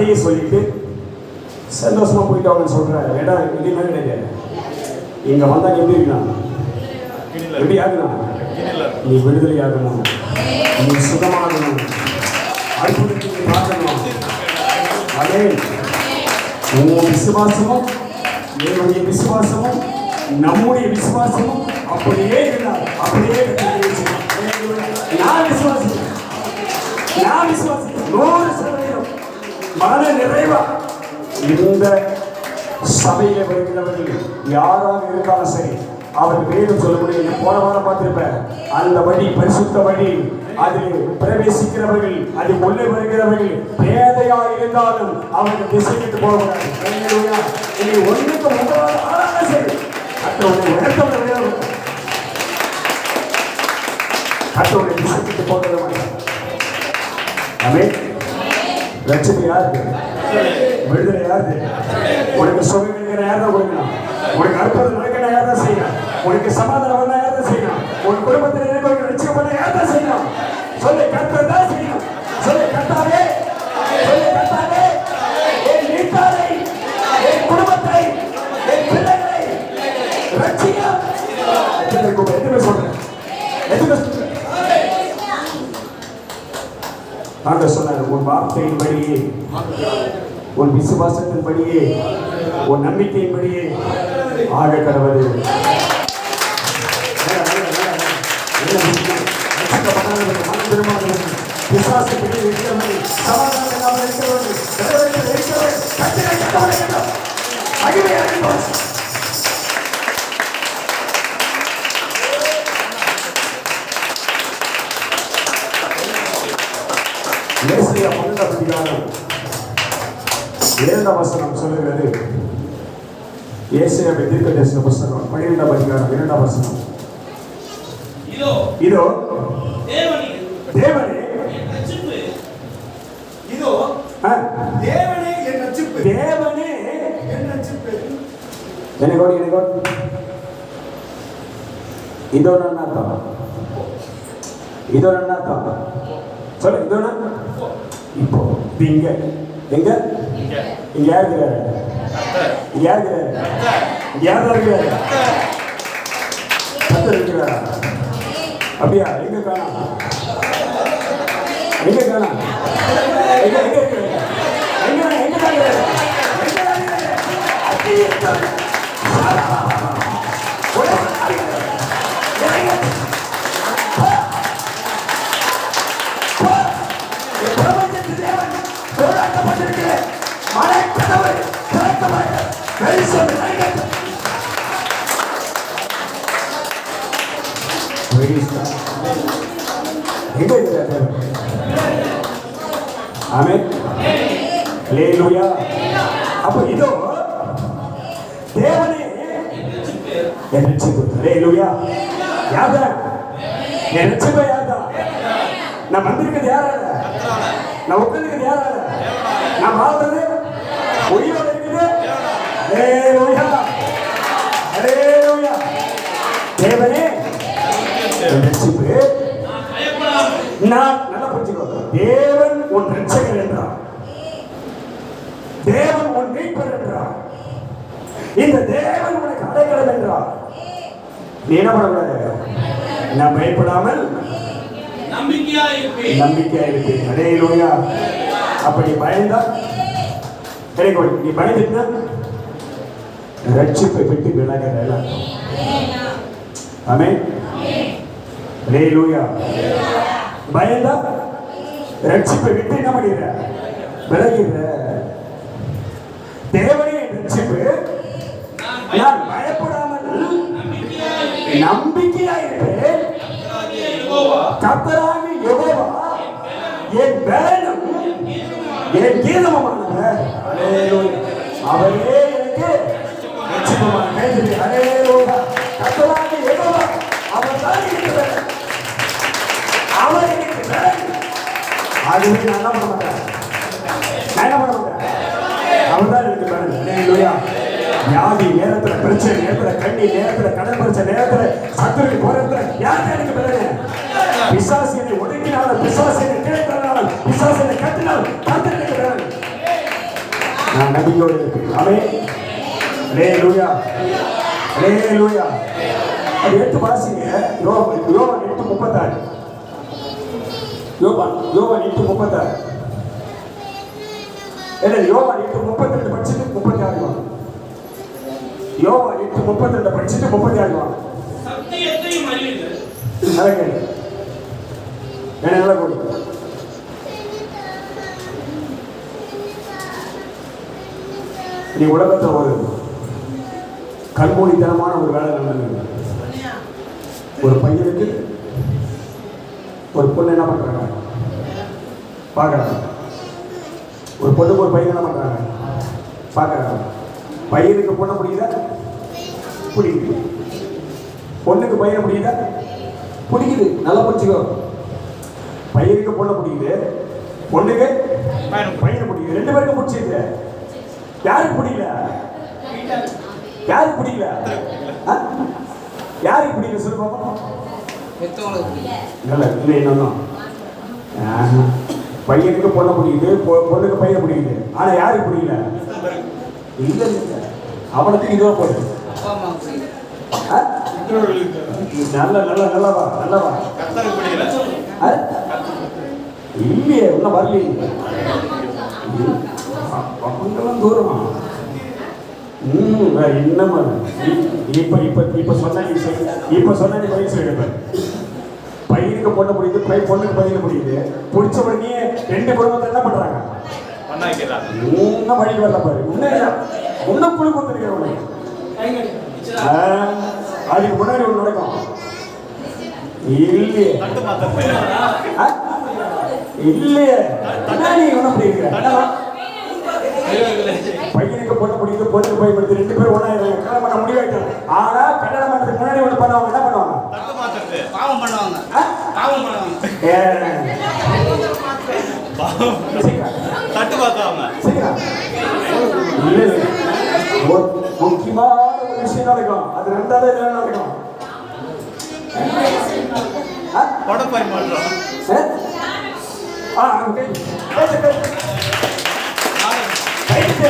கதையை சொல்லிட்டு சந்தோஷமா போயிட்டு அவங்கன்னு சொல்ற இடம் எங்கேயுமே கிடையாது இங்க வந்தா எப்படி இருக்கலாம்? எப்படி ஆகணும் நீ விடுதலை ஆகணும். நீ சுகமாகணும். அற்புதத்தை பார்க்கணும் அதே உன் விசுவாசமும் என்னுடைய விசுவாசமும் நம்முடைய விசுவாசமும் அப்படியே இருந்தால் அப்படியே நான் விசுவாசிக்கிறேன் நான் விசுவாசிக்கிறேன் நூறு மன நிறைவா. இந்த சபையில வருகிறவர்கள் யாராக இருந்தாலும் சரி அவர் மேலும் சொல்ல முடியும் போன வாரம் பார்த்திருப்பேன் அந்த வழி பரிசுத்த வழி அதில் பிரவேசிக்கிறவர்கள் அதில் உள்ளே வருகிறவர்கள் பேதையா இருந்தாலும் அவர்கள் திசை விட்டு போகிறார்கள் இனி ஒன்றுக்கு முதலாக ஆளாக சரி மற்றவர்கள் இடத்தவர்கள் மற்றவர்களை திசை விட்டு போகிறது மாட்டார் அமே ரட்சிப்பு யாருக்கு விடுதலை யாருக்கு உனக்கு சுகம் இருக்கிற யார் தான் கொடுக்கணும்? உனக்கு அற்புதம் நடக்கிற யார் தான் செய்யணும்? உனக்கு சமாதானம் வந்தா யார் தான் செய்யணும்? உன் குடும்பத்தில் இருக்கிறவங்க ரட்சிக்க பண்ண யார் தான் செய்யணும்? சொல்லி கர்த்தர் தான் செய்யணும். சொல்லி கத்தாவே சொல்லி கத்தாவே என் வீட்டாரை என் குடும்பத்தை என் பிள்ளைகளை ரட்சியம் எதுவுமே சொல்றேன்? எதுவுமே சொல்றேன்? ஆண்டவர் சொன்னார் உன் வார்த்தையின்படியே உன் விசுவாசத்தின்படியே உன் நம்பிக்கையின்படியே ஆக கடவுள். ஏசியா பன்னெண்டாம் அதிகாரம் இரண்டாம் வசனம் சொல்லுகிறது ஏசியா தீர்க்க தரிசன புஸ்தகம் பன்னிரெண்டாம் அதிகாரம் இரண்டாம் வசனம் இதோ இதோ தேவனே தேவனே என் ரட்சிப்பு இதோ ஆ, தேவனே என் ரட்சிப்பு தேவனே என் ரட்சிப்பு எனக்கோடி எனக்கோடி இதோ ನನ್ನ ಅರ್ಥ இதோ ನನ್ನ ಅರ್ಥ சொல்லு இதோ நான் இப்போ இது இங்க. எங்க? இங்க. யார் இருக்கிறாரு? இங்க யார் இருக்கிறாரு? இங்க யார் இருக்கிறாரு? கத்தர் இருக்கிறாரா? அப்படியா? எங்க காணோம் எங்க காணோம் எங்க எங்க இருக்கிறாரு? எங்க எங்க இருக்கிறாரு? வெளிச்சம் இறங்கட்டும். Praise God. எங்க இருக்கிறார் தேவன்? ஆமென். Hallelujah. அப்ப இதோ தேவனே என் ரட்சிப்பு ஹalleluya யார்தான் என் ரட்சிப்பு யார்தான் நான் தேவனே என் ரட்சிப்பு நான் நல்லா புரிஞ்சுக்கோ. தேவன் உன் ரட்சகர் என்றார். தேவன் உன் மீட்பர் என்றார். இந்த தேவன் உனக்கு அடைக்கலம் என்றார். நீ என்ன பண்ணக்கூடாது? நான் பயப்படாமல் நம்பிக்கையா இருப்பேன் நம்பிக்கையா இருப்பேன் அடே லோயா அப்படி பயந்தா கிடைக்கும் நீ பயந்துட்டா ரட்சிப்பை விட்டு விலகிற ஆமே அடே லோயா பயந்தா ரட்சிப்பை விட்டு என்ன பண்ணிடுற? விலகிற தேவனே ரட்சிப்பு நான் பயப்படாமல் நம்பிக்கையா இருப்பேன் கர்த்தராகி யெகோவா என் பலனும் என் கீதமுமானவர். அல்லேலூயா. அவரே எனக்கு ரட்சிப்புமான ஆகவே நான் என்ன பண்ண மாட்டேன்? நான் என்ன பண்ண மாட்டேன்? அவர் தான் எனக்கு பலன் வியாதி நேரத்துல பிரச்சனை நேரத்துல கண்ணி நேரத்துல கடன் பிரச்சனை நேரத்துல சத்துரு போறதுல யார் எனக்கு பலன் பிசாசினை ஒடுக்கினாலும் பிசாசினை கேட்டாலும் பிசாசினை கட்டினாலும் கத்தர் எனக்கு பலன் நான் நம்பிக்கையோடு இருக்கிறேன். அமே லே லூயா லே லூயா அது எடுத்து வாசிங்க. யோவா யோவா எட்டு முப்பத்தாறு. யோவா யோவா எட்டு முப்பத்தாறு. இல்ல யோவா எட்டு முப்பத்தி ரெண்டு படிச்சுட்டு முப்பத்தி ஆறு வாங்க யோவா எட்டு முப்பத்தி ரெண்டு படிச்சுட்டு முப்பத்தி ஆறு வாங்க நல்லா கேளு. என்ன நல்லா நீ உலகத்தை ஒரு கண்மூடித்தனமான ஒரு வேலை நடந்தது ஒரு பையனுக்கு ஒரு பொண்ணு என்ன பண்ணுறாங்க பார்க்குறாங்க. ஒரு பொண்ணுக்கு ஒரு பையன் என்ன பண்ணுறாங்க பார்க்குறாங்க. பையனுக்கு பொண்ணை பிடிக்குதா? பிடிக்குது. பொண்ணுக்கு பையனை பிடிக்குதா? பிடிக்குது. நல்லா பிடிச்சிக்கோ. பையனுக்கு பொண்ணை பிடிக்குது. பொண்ணுக்கு பையனை பிடிக்குது. ரெண்டு பேருக்கும் பிடிச்சிருக்கு. யாருக்கு பிடிக்கல? யாருக்கு பிடிக்கல? யாருக்கு பிடிக்கல சொல்லு இல்ல இன்னும். பையனுக்கு பொண்ணை பிடிக்குது பொண்ணுக்கு பையனை பிடிக்குது. ஆனா யாருக்கு பிடிக்கல? இல்ல அவனுக்கு இதுவா போகுது? நல்ல நல்ல நல்லவா நல்லவா? இல்லையே இன்னும் வரலையே. அவங்கெல்லாம் தூரமா. ம் வேற என்னமா இப்ப இப்ப இப்ப சொன்னா. இப்ப சொன்னா பதில் சொல்லிடுப்ப பையனுக்கு பொண்ணு பிடிக்குது பை பொண்ணுக்கு பையனை பிடிக்குது பிடிச்ச உடனே ரெண்டு குடும்பத்தை என்ன பண்றாங்க? இன்னும் வழிக்கு வரல பாரு. இன்னும் இன்னும் குழு உனக்கு ஆ, அதுக்கு முன்னாடி ஒன்று நடக்கும். இல்லையே? இல்லையே. நீ ஒன்றும் அப்படி இருக்கிற? பையனுக்கு பொண்ணு பிடிக்குது பொண்ணுக்கு பையன் பிடிக்குது ரெண்டு பேரும் ஒன்றா கல்யாணம் பண்ண முடிவாயிட்டாங்க ஆனா கல்யாணம் பண்ணுறதுக்கு முன்னாடி ஒன்று பண்ணுவாங்க. என்ன பண்ணுவாங்க? பாவம் பண்ணுவாங்க தட்டு பார்த்தாங்க முக்கியமான ஒரு விஷயம் நடக்கும் அது ரெண்டாவது இதுல நடக்கும் ஆ? கொடை பரிமாற்றம் ஆ? ஆ, அங்க கை. கை, கை. ரைட்டு.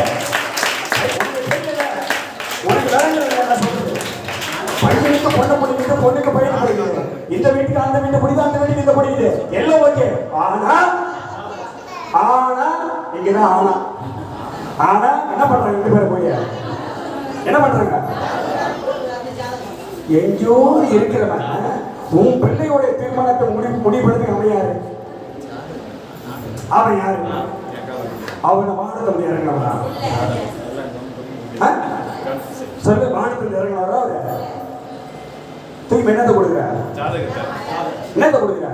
உனக்கு வேலைகள் இல்லை, நான் சொல்றது. பையனுக்கு பொண்ணை பிடிக்குது, பொண்ணுக்கு பையனை பிடிக்குது. இந்த வீட்டுக்கு அந்த வீட்டை பிடிக்குது, அந்த வீட்டுக்கு இந்த பிடிக்குது. எல்லாம் ஓகே. ஆனா, ஆனா, இங்கதான் ஆனா. ஆனா, என்ன பண்றாங்க ரெண்டு பேரும் போய்? என்ன பண்றாங்க? எங்கேயோ இருக்கிறவன் உன் பிள்ளையோட தீர்மானத்தை முடிவு முடிவெடுத்து அவன் யாரு? அவன் யாரு? அவனை வானத்தில் இறங்கினவனா? சொல்லு வானத்தில் இறங்கினவரா அவரு? திரும்பி என்னத்தை கொடுக்குற? என்னத்தை கொடுக்குற?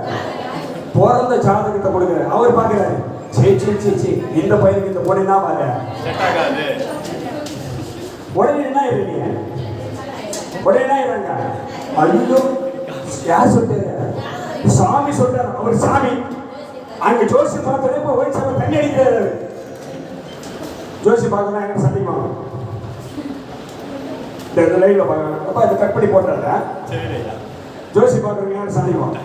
பிறந்த ஜாதகத்தை கொடுக்குற. அவர் பார்க்கிறாரு. சே சே சே சே இந்த பையனுக்கு இந்த பொண்ணு என்ன பாரு? செட் ஆகாது. உடனே என்ன இருந்தீங்க உடனே என்ன இருங்க ஐயோ யார் சொல்றாரு சாமி சொல்றாரு அவர் சாமி. அங்க ஜோசி பார்த்தோன்னே இப்போ ஒயிட் சாமி தண்ணி அடிக்கிறாரு. ஜோசி பார்க்கணும் எனக்கு சத்தியமா இந்த லைவ்ல பார்க்கணும். அப்ப அதை கட் பண்ணி போட்டாரு சரி ஜோசி பார்க்குறவங்க சந்திப்போம்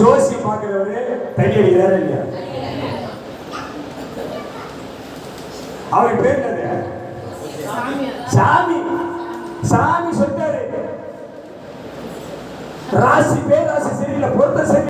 ஜோசி பார்க்குறவரு தண்ணி அடிக்கிறாரா இல்லையா? அவர் பேர் என்னது சாமி. சாமி. சொல்லிட்டாரு. ராசி பேர் ராசி சரியில்லை பொருத்த சரி